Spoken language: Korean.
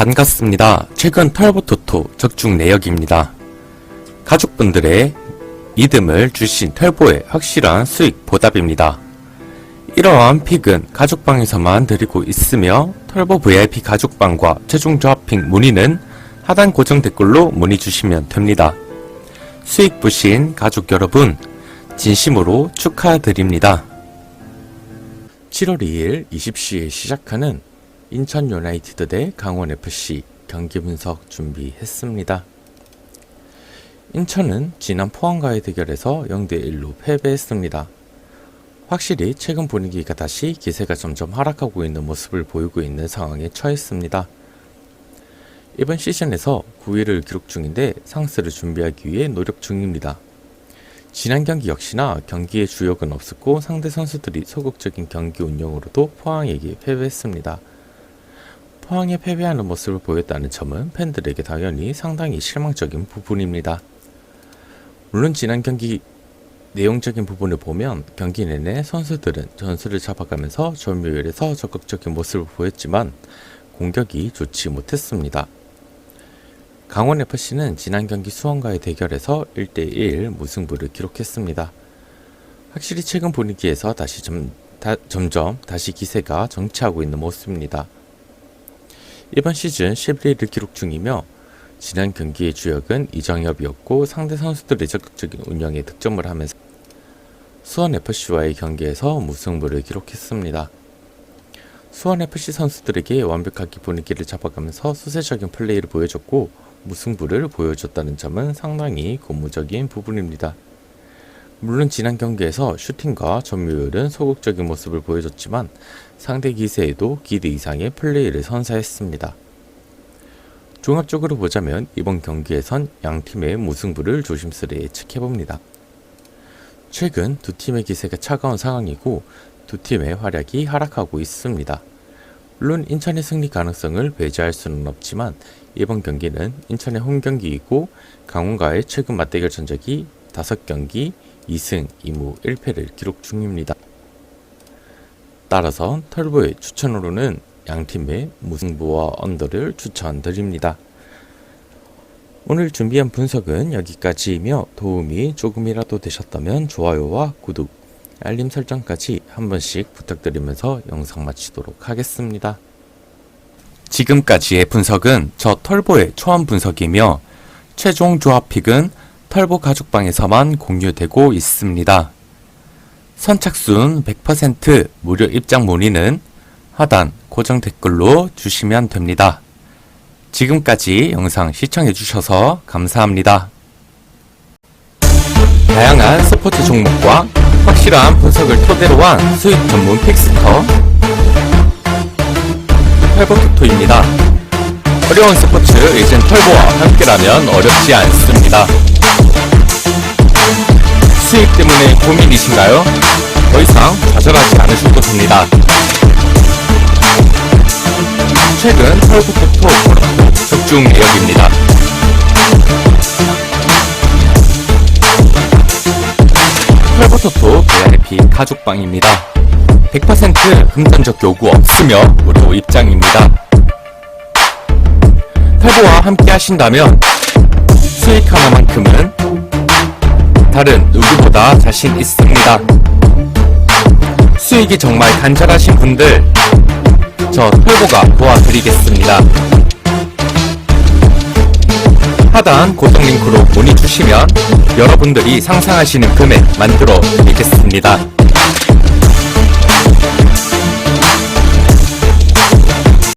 반갑습니다. 최근 털보토토 적중 내역입니다. 가족분들의 믿음을 주신 털보의 확실한 수익 보답입니다. 이러한 픽은 가족방에서만 드리고 있으며 털보 VIP 가족방과 최종 조합 픽 문의는 하단 고정 댓글로 문의 주시면 됩니다. 수익 보신 가족 여러분 진심으로 축하드립니다. 7월 2일 20시에 시작하는 인천 유나이티드 대 강원 FC 경기 분석 준비했습니다. 인천은 지난 포항과의 대결에서 0대 1로 패배했습니다. 확실히 최근 분위기가 다시 기세가 점점 하락하고 있는 모습을 보이고 있는 상황에 처했습니다. 이번 시즌에서 9위를 기록 중인데 상스를 준비하기 위해 노력 중입니다. 지난 경기 역시나 경기의 주역은 없었고 상대 선수들이 소극적인 경기 운영으로도 포항에게 패배했습니다. 포항에 패배하는 모습을 보였다는 점은 팬들에게 당연히 상당히 실망적인 부분입니다. 물론 지난 경기 내용적인 부분을 보면 경기 내내 선수들은 전술을 잡아가면서 점유율에서 적극적인 모습을 보였지만 공격이 좋지 못했습니다. 강원FC는 지난 경기 수원과의 대결에서 1대1 무승부를 기록했습니다. 확실히 최근 분위기에서 다시 점, 다, 점점 다시 기세가 정치하고 있는 모습입니다. 이번 시즌 11위를 기록 중이며 지난 경기의 주역은 이정엽이었고 상대 선수들의 적극적인 운영에 득점을 하면서 수원FC와의 경기에서 무승부를 기록했습니다. 수원FC 선수들에게 완벽하게 분위기를 잡아가면서 수세적인 플레이를 보여줬고 무승부를 보여줬다는 점은 상당히 고무적인 부분입니다. 물론 지난 경기에서 슈팅과 점유율은 소극적인 모습을 보여줬지만 상대 기세에도 기대 이상의 플레이를 선사했습니다. 종합적으로 보자면 이번 경기에선 양 팀의 무승부를 조심스레 예측해봅니다. 최근 두 팀의 기세가 차가운 상황이고 두 팀의 활약이 하락하고 있습니다. 물론 인천의 승리 가능성을 배제할 수는 없지만 이번 경기는 인천의 홈 경기이고 강원과의 최근 맞대결 전적이 5경기 2승 2무 1패를 기록 중입니다. 따라서 털보의 추천으로는 양팀의 무승부와 언더를 추천드립니다. 오늘 준비한 분석은 여기까지이며 도움이 조금이라도 되셨다면 좋아요와 구독, 알림 설정까지 한 번씩 부탁드리면서 영상 마치도록 하겠습니다. 지금까지의 분석은 저 털보의 초안 분석이며 최종 조합 픽은 털보 가족방에서만 공유되고 있습니다. 선착순 100% 무료 입장 문의는 하단 고정 댓글로 주시면 됩니다. 지금까지 영상 시청해주셔서 감사합니다. 다양한 스포츠 종목과 확실한 분석을 토대로 한 수익 전문 픽스터 털보토토입니다. 어려운 스포츠 이젠 털보와 함께라면 어렵지 않습니다. 수익 때문에 고민이신가요? 더 이상 좌절하지 않으셔도 됩니다. 최근 털보토토 프로토 적중 내역입니다. 털보토토 VIP 가족방입니다. 100% 금전적 요구 없으며 무료 입장입니다. 탈보와 함께 하신다면 수익 하나만큼은 다른 누구보다 자신 있습니다. 수익이 정말 간절하신 분들 저 털보가 도와드리겠습니다. 하단 고정 링크로 문의 주시면 여러분들이 상상하시는 금액 만들어 드리겠습니다.